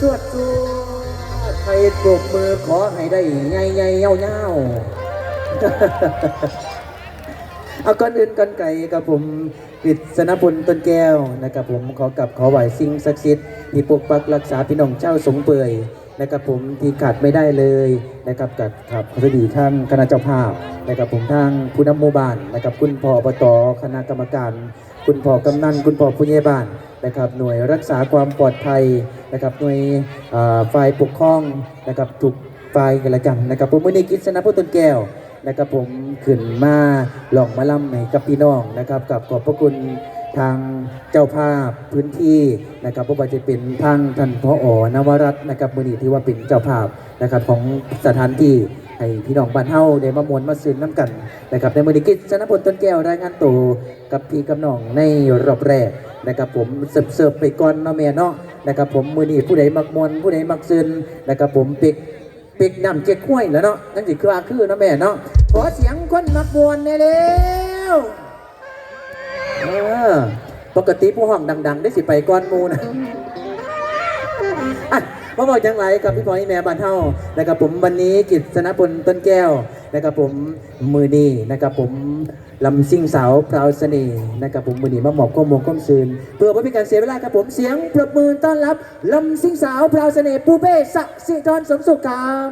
สวดสวดใครปรบมือขอให้ได้ใหญ่ใหญ่เงาเงาเอาก่อนอื่นก่อนไก่กับผมกฤษณพลต้นแก้วนะครับผมขอกับขอไหวสิ่งศักดิ์สิทธิ์ที่ปกปักรักษาพี่น้องเจ้าสงเปื่อยนะครับผมที่ขาดไม่ได้เลยนะครับกับขับพอดีท่านคณะเจ้าภาพนะครับผมทางผู้นำหมู่บ้านนะครับคุณพ่ออบตคณะกรรมการ คุณพ่อกำนันคุณพ่อผู้ใหญ่บ้าน นะครับหน่วยรักษาความปลอดภัยนะครับหน่วยฝ่ายปกครองนะครับทุกฝ่ายกันละกันนะครับผมมือนี้กิจสนะพุต้นแก้วนะครับผมขึ้นมาหลองมาล่ำให้กับพี่น้องนะครับกับขอบพระคุณทางเจ้าภาพพื้นที่นะครับเพราะว่าจะเป็นทางท่านพออนวรัตน์นะครับมือนี้ที่ว่าเป็นเจ้าภาพนะครับของสถานที่ ให้พี่น้องบ้านเฮาได้มามวลมาซื้นน้ำกันนะครับในมือนี้กิจสนะพลต้นแก้วรายงานตัวกับพี่กับน้องในรอบแรกนะครับผมเสิร์ฟเสิร์ฟไปก่อนเนาะแม่เนาะนะครับผมมือนี้ผู้ใดมักมวนผู้ใดมักซึนนะครับผมปิกปิกนำเจ๊กห้วยแล้วเนาะนั่นสิคืออาคือเนาะแม่เนาะขอเสียงคนมักมวนแน่เร็วเออปกติผู้ห้องดัง ๆ ได้สิไปก่อนมูนะ อะมาบอกจังไรกับพี่พลอยแม่บ้านเท่านะครับผมวันนี้กิจสนพลต้นแก้วนะครับผมมือนีนะครับผมลำซิ่งสาวพราวเสน่ห์นะครับผมมือนีมาหมอบข้อมงข้อมซืนเพื่อไม่เป็นการเสียเวลาครับผมเสียงปรบมือต้อนรับลำซิ่งสาวพราวเสน่ห์ปูเป้สะสิธรสมสุขครับ